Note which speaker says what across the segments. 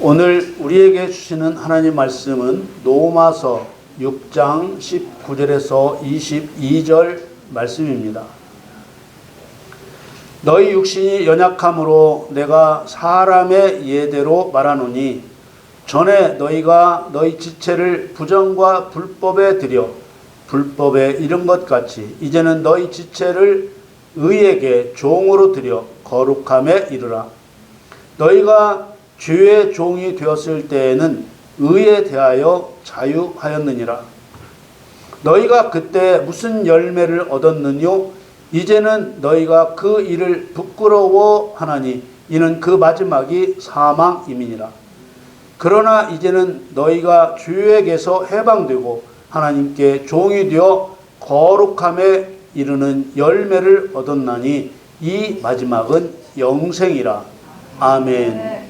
Speaker 1: 오늘 우리에게 주시는 하나님 말씀은 로마서 6장 19절에서 22절 말씀입니다. 너희 육신이 연약함으로 내가 사람의 예대로 말하노니 전에 너희가 너희 지체를 부정과 불법에 들여 불법에 이른 것 같이 이제는 너희 지체를 의에게 종으로 들여 거룩함에 이르라. 너희가 죄의 종이 되었을 때에는 의에 대하여 자유하였느니라. 너희가 그때 무슨 열매를 얻었느뇨? 이제는 너희가 그 일을 부끄러워하나니 이는 그 마지막이 사망임이니라. 그러나 이제는 너희가 주에게서 해방되고 하나님께 종이 되어 거룩함에 이르는 열매를 얻었나니 이 마지막은 영생이라. 아멘.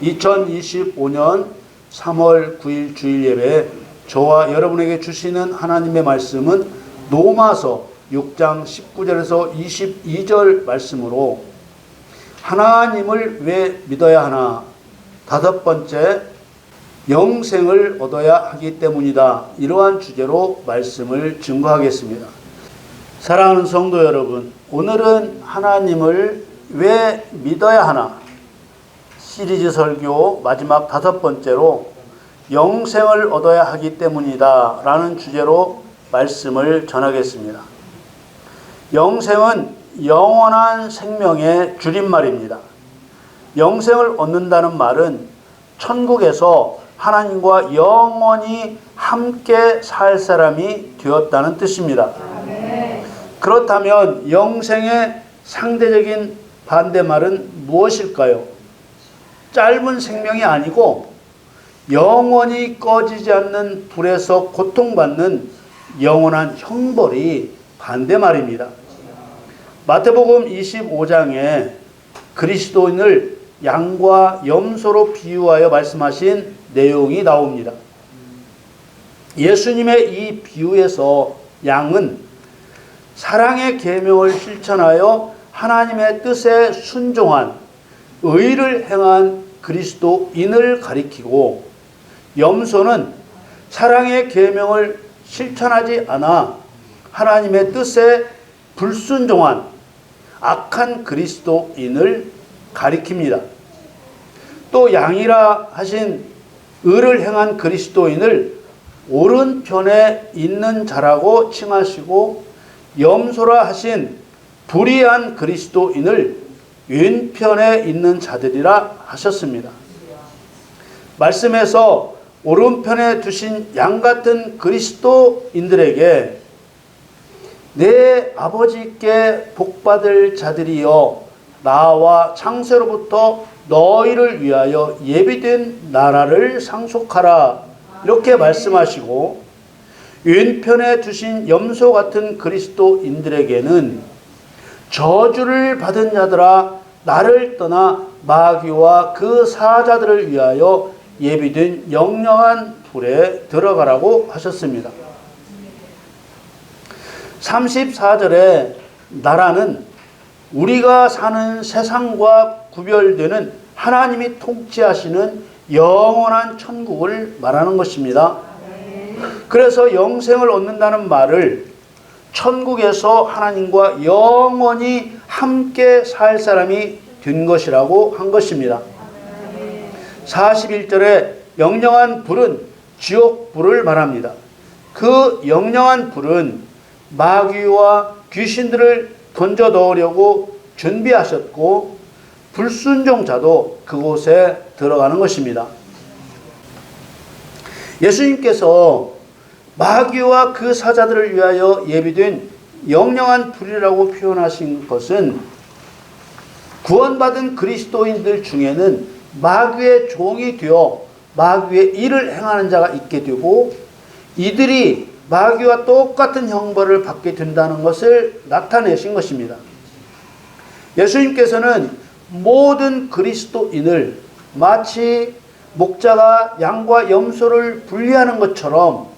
Speaker 1: 2025년 3월 9일 주일 예배 저와 여러분에게 주시는 하나님의 말씀은 로마서 6장 19절에서 22절 말씀으로 하나님을 왜 믿어야 하나? 다섯 번째, 영생을 얻어야 하기 때문이다. 이러한 주제로 말씀을 증거하겠습니다. 사랑하는 성도 여러분, 오늘은 하나님을 왜 믿어야 하나? 시리즈 설교 마지막 다섯 번째로 영생을 얻어야 하기 때문이다. 라는 주제로 말씀을 전하겠습니다. 영생은 영원한 생명의 줄임말입니다. 영생을 얻는다는 말은 천국에서 하나님과 영원히 함께 살 사람이 되었다는 뜻입니다. 그렇다면 영생의 상대적인 반대말은 무엇일까요? 짧은 생명이 아니고 영원히 꺼지지 않는 불에서 고통받는 영원한 형벌이 반대말입니다. 마태복음 25장에 그리스도인을 양과 염소로 비유하여 말씀하신 내용이 나옵니다. 예수님의 이 비유에서 양은 사랑의 계명을 실천하여 하나님의 뜻에 순종한 의를 행한 그리스도인을 가리키고 염소는 사랑의 계명을 실천하지 않아 하나님의 뜻에 불순종한 악한 그리스도인을 가리킵니다. 또 양이라 하신 의를 행한 그리스도인을 오른편에 있는 자라고 칭하시고 염소라 하신 불의한 그리스도인을 왼편에 있는 자들이라 하셨습니다. 말씀에서 오른편에 두신 양 같은 그리스도인들에게 내 아버지께 복받을 자들이여 나와 창세로부터 너희를 위하여 예비된 나라를 상속하라 이렇게 말씀하시고 왼편에 두신 염소 같은 그리스도인들에게는 저주를 받은 자들아 나를 떠나 마귀와 그 사자들을 위하여 예비된 영영한 불에 들어가라고 하셨습니다. 34절에 나라는 우리가 사는 세상과 구별되는 하나님이 통치하시는 영원한 천국을 말하는 것입니다. 그래서 영생을 얻는다는 말을 천국에서 하나님과 영원히 함께 살 사람이 된 것이라고 한 것입니다. 41절에 영영한 불은 지옥 불을 말합니다. 그 영영한 불은 마귀와 귀신들을 던져 넣으려고 준비하셨고 불순종자도 그곳에 들어가는 것입니다. 예수님께서 마귀와 그 사자들을 위하여 예비된 영영한 불이라고 표현하신 것은 구원받은 그리스도인들 중에는 마귀의 종이 되어 마귀의 일을 행하는 자가 있게 되고 이들이 마귀와 똑같은 형벌을 받게 된다는 것을 나타내신 것입니다. 예수님께서는 모든 그리스도인을 마치 목자가 양과 염소를 분리하는 것처럼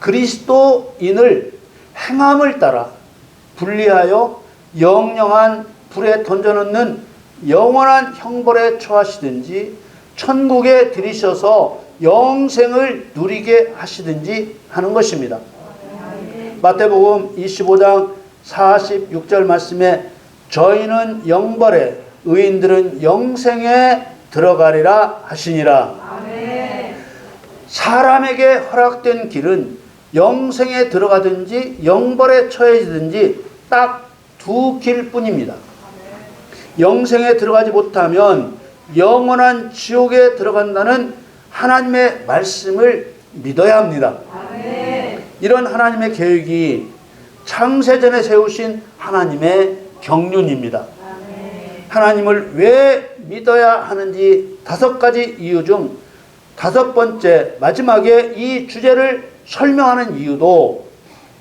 Speaker 1: 그리스도인을 행함을 따라 분리하여 영영한 불에 던져놓는 영원한 형벌에 처하시든지 천국에 들이셔서 영생을 누리게 하시든지 하는 것입니다. 마태복음 25장 46절 말씀에 저희는 영벌에 의인들은 영생에 들어가리라 하시니라. 사람에게 허락된 길은 영생에 들어가든지 영벌에 처해지든지 딱 두 길뿐입니다. 영생에 들어가지 못하면 영원한 지옥에 들어간다는 하나님의 말씀을 믿어야 합니다. 이런 하나님의 계획이 창세전에 세우신 하나님의 경륜입니다. 하나님을 왜 믿어야 하는지 다섯 가지 이유 중 다섯 번째 마지막에 이 주제를 설명하는 이유도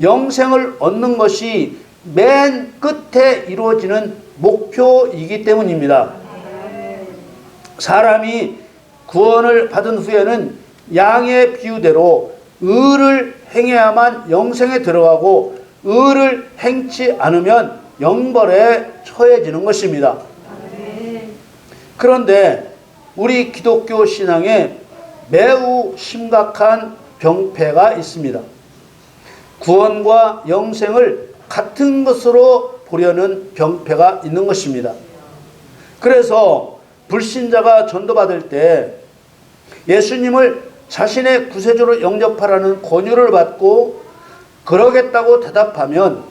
Speaker 1: 영생을 얻는 것이 맨 끝에 이루어지는 목표이기 때문입니다. 사람이 구원을 받은 후에는 양의 비유대로 의를 행해야만 영생에 들어가고 의를 행치 않으면 영벌에 처해지는 것입니다. 그런데 우리 기독교 신앙에 매우 심각한 병폐가 있습니다. 구원과 영생을 같은 것으로 보려는 병폐가 있는 것입니다. 그래서 불신자가 전도받을 때 예수님을 자신의 구세주로 영접하라는 권유를 받고 그러겠다고 대답하면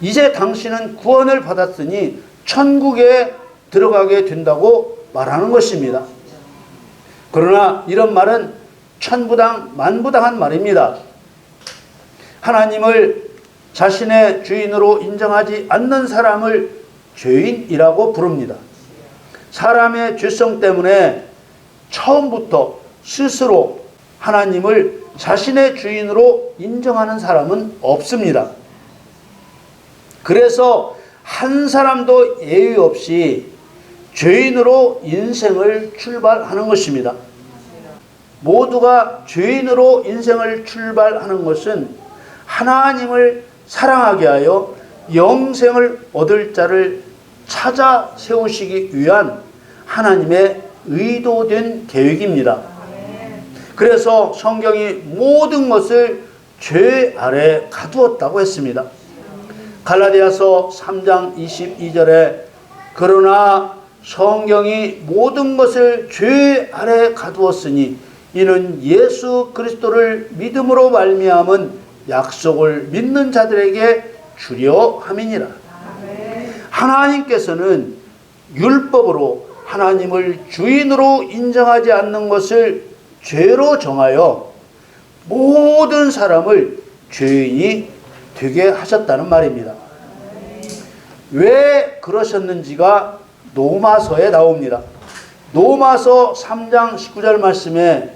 Speaker 1: 이제 당신은 구원을 받았으니 천국에 들어가게 된다고 말하는 것입니다. 그러나 이런 말은 천부당 만부당한 말입니다. 하나님을 자신의 주인으로 인정하지 않는 사람을 죄인이라고 부릅니다. 사람의 죄성 때문에 처음부터 스스로 하나님을 자신의 주인으로 인정하는 사람은 없습니다. 그래서 한 사람도 예의 없이 죄인으로 인생을 출발하는 것입니다. 모두가 죄인으로 인생을 출발하는 것은 하나님을 사랑하게 하여 영생을 얻을 자를 찾아 세우시기 위한 하나님의 의도된 계획입니다. 그래서 성경이 모든 것을 죄 아래 가두었다고 했습니다. 갈라디아서 3장 22절에 그러나 성경이 모든 것을 죄 아래 가두었으니 이는 예수 그리스도를 믿음으로 말미암은 약속을 믿는 자들에게 주려 함이니라. 하나님께서는 율법으로 하나님을 주인으로 인정하지 않는 것을 죄로 정하여 모든 사람을 죄인이 되게 하셨다는 말입니다. 왜 그러셨는지가 노마서에 나옵니다. 노마서 3장 19절 말씀에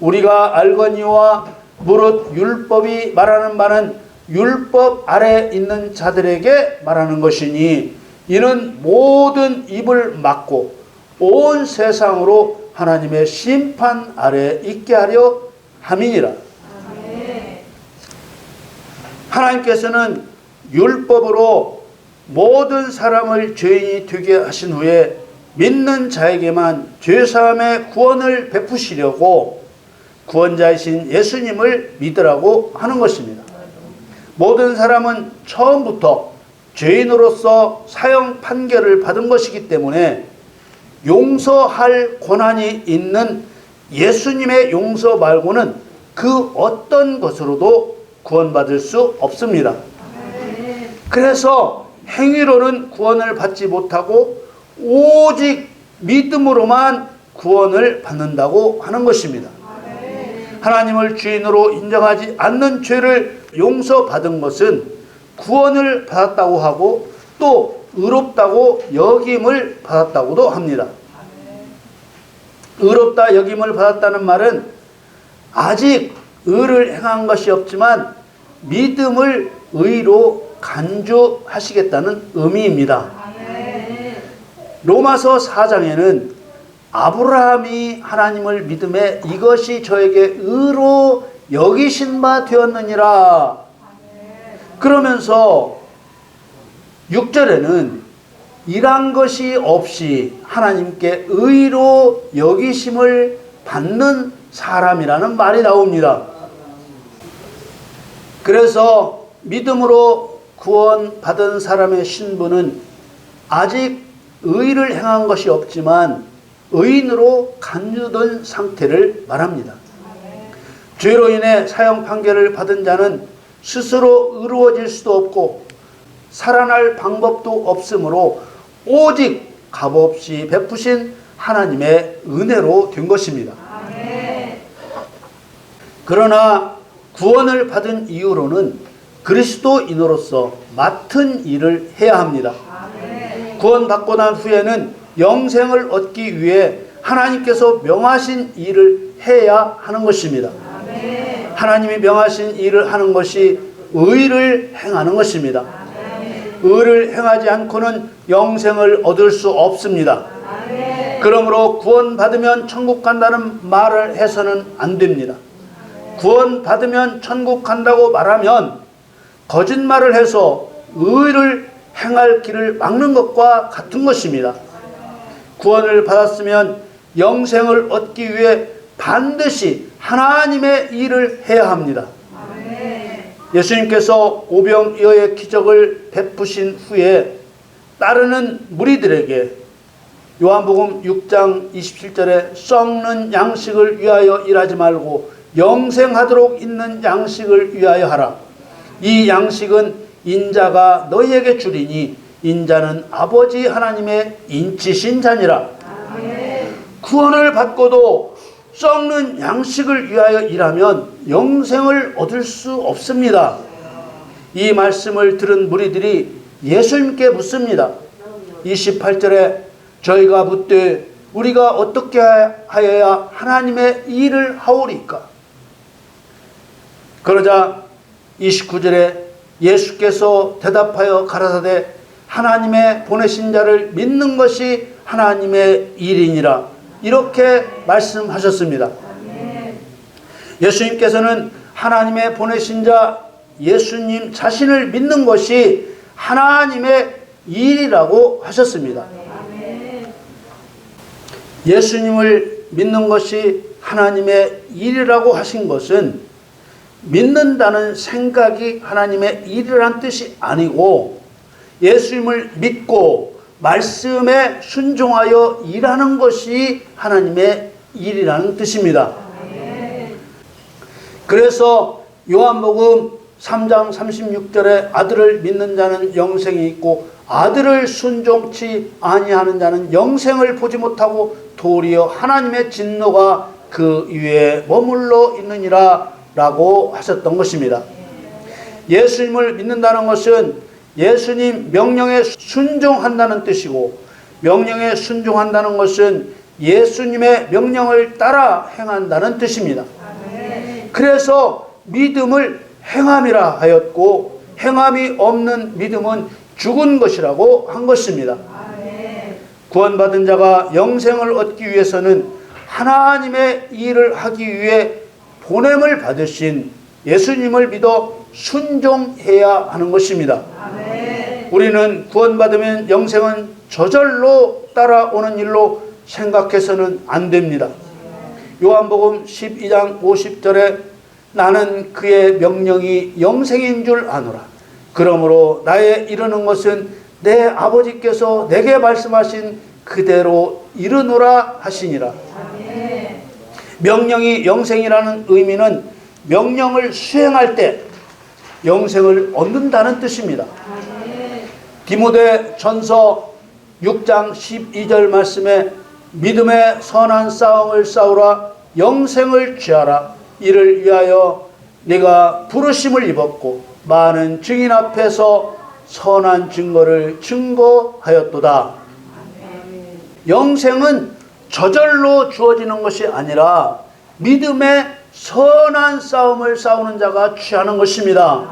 Speaker 1: 우리가 알거니와 무릇 율법이 말하는 바는 율법 아래 있는 자들에게 말하는 것이니 이는 모든 입을 막고 온 세상으로 하나님의 심판 아래 있게 하려 함이니라. 하나님께서는 율법으로 모든 사람을 죄인이 되게 하신 후에 믿는 자에게만 죄사함의 구원을 베푸시려고 구원자이신 예수님을 믿으라고 하는 것입니다. 모든 사람은 처음부터 죄인으로서 사형 판결을 받은 것이기 때문에 용서할 권한이 있는 예수님의 용서 말고는 그 어떤 것으로도 구원받을 수 없습니다. 그래서 행위로는 구원을 받지 못하고 오직 믿음으로만 구원을 받는다고 하는 것입니다. 하나님을 주인으로 인정하지 않는 죄를 용서받은 것은 구원을 받았다고 하고 또 의롭다고 여김을 받았다고도 합니다. 의롭다 여김을 받았다는 말은 아직 의를 행한 것이 없지만 믿음을 의로 간주하시겠다는 의미입니다. 로마서 4장에는 아브라함이 하나님을 믿음에 이것이 저에게 의로 여기신 바 되었느니라. 그러면서 6절에는 일한 것이 없이 하나님께 의로 여기심을 받는 사람이라는 말이 나옵니다. 그래서 믿음으로 구원받은 사람의 신분은 아직 의를 행한 것이 없지만 의인으로 간주된 상태를 말합니다. 죄로 인해 사형 판결을 받은 자는 스스로 의로워질 수도 없고 살아날 방법도 없으므로 오직 값없이 베푸신 하나님의 은혜로 된 것입니다. 그러나 구원을 받은 이후로는 그리스도인으로서 맡은 일을 해야 합니다. 구원받고 난 후에는 영생을 얻기 위해 하나님께서 명하신 일을 해야 하는 것입니다. 하나님이 명하신 일을 하는 것이 의를 행하는 것입니다. 의를 행하지 않고는 영생을 얻을 수 없습니다. 그러므로 구원받으면 천국 간다는 말을 해서는 안 됩니다. 구원받으면 천국 간다고 말하면 거짓말을 해서 의를 행할 길을 막는 것과 같은 것입니다. 구원을 받았으면 영생을 얻기 위해 반드시 하나님의 일을 해야 합니다. 예수님께서 오병이어의 기적을 베푸신 후에 따르는 무리들에게 요한복음 6장 27절에 썩는 양식을 위하여 일하지 말고 영생하도록 있는 양식을 위하여 하라. 이 양식은 인자가 너희에게 주리니 인자는 아버지 하나님의 인치신 자니라. 구원을 받고도 썩는 양식을 위하여 일하면 영생을 얻을 수 없습니다. 이 말씀을 들은 무리들이 예수님께 묻습니다. 28절에 저희가 묻되 우리가 어떻게 하여야 하나님의 일을 하오리까? 그러자 29절에 예수께서 대답하여 가라사대 하나님의 보내신 자를 믿는 것이 하나님의 일이니라 이렇게 말씀하셨습니다. 예수님께서는 하나님의 보내신 자 예수님 자신을 믿는 것이 하나님의 일이라고 하셨습니다. 예수님을 믿는 것이 하나님의 일이라고 하신 것은 믿는다는 생각이 하나님의 일이란 뜻이 아니고 예수님을 믿고 말씀에 순종하여 일하는 것이 하나님의 일이라는 뜻입니다. 그래서 요한복음 3장 36절에 아들을 믿는 자는 영생이 있고 아들을 순종치 아니하는 자는 영생을 보지 못하고 도리어 하나님의 진노가 그 위에 머물러 있느니라 라고 하셨던 것입니다. 예수님을 믿는다는 것은 예수님 명령에 순종한다는 뜻이고 명령에 순종한다는 것은 예수님의 명령을 따라 행한다는 뜻입니다. 그래서 믿음을 행함이라 하였고 행함이 없는 믿음은 죽은 것이라고 한 것입니다. 구원받은 자가 영생을 얻기 위해서는 하나님의 일을 하기 위해 보냄을 받으신 예수님을 믿어 순종해야 하는 것입니다. 우리는 구원받으면 영생은 저절로 따라오는 일로 생각해서는 안 됩니다. 요한복음 12장 50절에 나는 그의 명령이 영생인 줄 아노라. 그러므로 나의 이르는 것은 내 아버지께서 내게 말씀하신 그대로 이르노라 하시니라. 명령이 영생이라는 의미는 명령을 수행할 때 영생을 얻는다는 뜻입니다. 디모데 전서 6장 12절 말씀에 믿음의 선한 싸움을 싸우라 영생을 취하라 이를 위하여 네가 부르심을 입었고 많은 증인 앞에서 선한 증거를 증거하였도다. 영생은 저절로 주어지는 것이 아니라 믿음의 선한 싸움을 싸우는 자가 취하는 것입니다.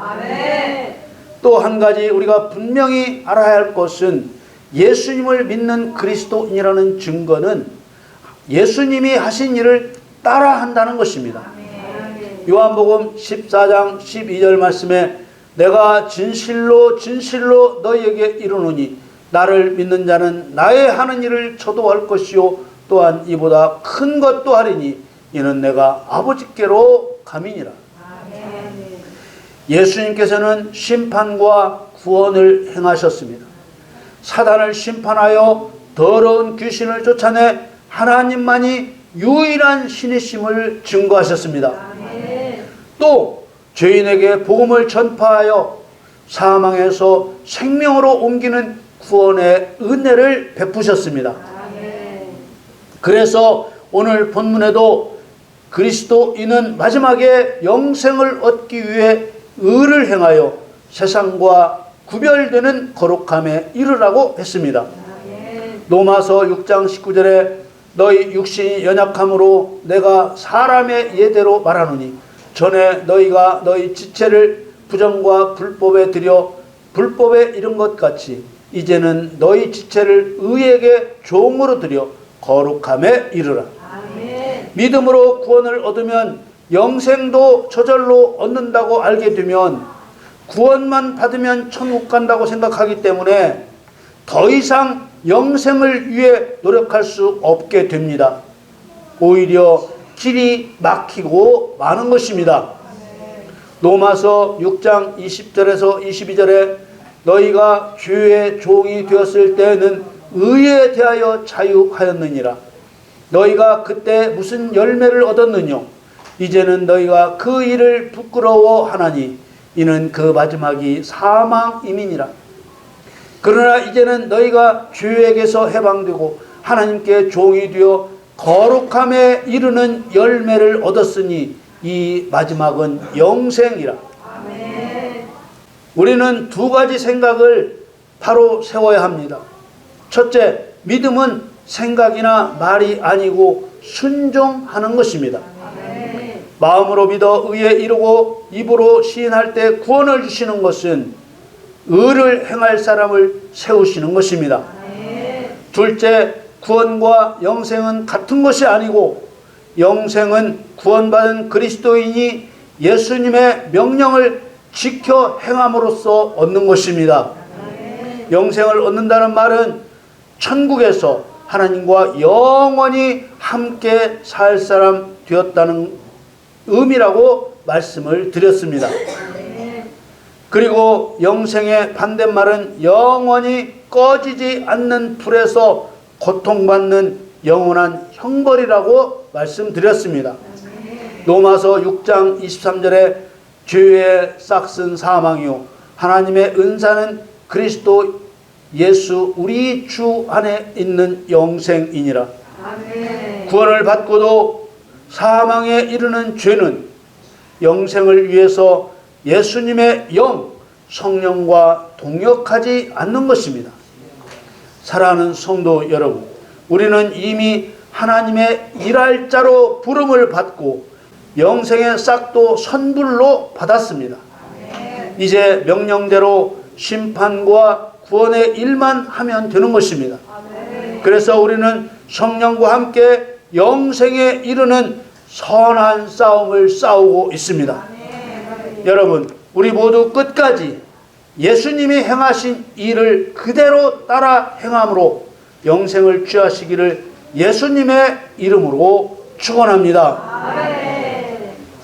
Speaker 1: 또 한 가지 우리가 분명히 알아야 할 것은 예수님을 믿는 그리스도인이라는 증거는 예수님이 하신 일을 따라 한다는 것입니다. 요한복음 14장 12절 말씀에 내가 진실로 진실로 너희에게 이르노니 나를 믿는 자는 나의 하는 일을 저도 할 것이요 또한 이보다 큰 것도 하리니 이는 내가 아버지께로 감이니라. 예수님께서는 심판과 구원을 행하셨습니다. 사단을 심판하여 더러운 귀신을 쫓아내 하나님만이 유일한 신이심을 증거하셨습니다. 또 죄인에게 복음을 전파하여 사망에서 생명으로 옮기는 구원의 은혜를 베푸셨습니다. 그래서 오늘 본문에도 그리스도인은 마지막에 영생을 얻기 위해 의를 행하여 세상과 구별되는 거룩함에 이르라고 했습니다. 로마서 6장 19절에 너희 육신이 연약함으로 내가 사람의 예대로 말하노니 전에 너희가 너희 지체를 부정과 불법에 들여 불법에 이른 것 같이 이제는 너희 지체를 의에게 종으로 들여 거룩함에 이르라. 믿음으로 구원을 얻으면 영생도 저절로 얻는다고 알게 되면 구원만 받으면 천국 간다고 생각하기 때문에 더 이상 영생을 위해 노력할 수 없게 됩니다. 오히려 길이 막히고 많은 것입니다. 로마서 6장 20절에서 22절에 너희가 주의 종이 되었을 때는 의에 대하여 자유하였느니라. 너희가 그때 무슨 열매를 얻었느뇨? 이제는 너희가 그 일을 부끄러워하나니 이는 그 마지막이 사망임이니라. 그러나 이제는 너희가 주에게서 해방되고 하나님께 종이 되어 거룩함에 이르는 열매를 얻었으니 이 마지막은 영생이라. 우리는 두 가지 생각을 바로 세워야 합니다. 첫째, 믿음은 생각이나 말이 아니고 순종하는 것입니다. 마음으로 믿어 의에 이르고 입으로 시인할 때 구원을 주시는 것은 의를 행할 사람을 세우시는 것입니다. 둘째, 구원과 영생은 같은 것이 아니고 영생은 구원받은 그리스도인이 예수님의 명령을 지켜 행함으로써 얻는 것입니다. 영생을 얻는다는 말은 천국에서 하나님과 영원히 함께 살 사람 되었다는 의미라고 말씀을 드렸습니다. 그리고 영생의 반대말은 영원히 꺼지지 않는 불에서 고통받는 영원한 형벌이라고 말씀드렸습니다. 로마서 6장 23절에 죄의 싹슨 사망이요 하나님의 은사는 그리스도 예수 우리 주 안에 있는 영생이니라. 구원을 받고도 사망에 이르는 죄는 영생을 위해서 예수님의 영, 성령과 동역하지 않는 것입니다. 사랑하는 성도 여러분, 우리는 이미 하나님의 일할 자로 부름을 받고 영생의 싹도 선불로 받았습니다. 이제 명령대로 심판과 구원의 일만 하면 되는 것입니다. 그래서 우리는 성령과 함께 영생에 이르는 선한 싸움을 싸우고 있습니다. 여러분, 우리 모두 끝까지 예수님이 행하신 일을 그대로 따라 행함으로 영생을 취하시기를 예수님의 이름으로 축원합니다.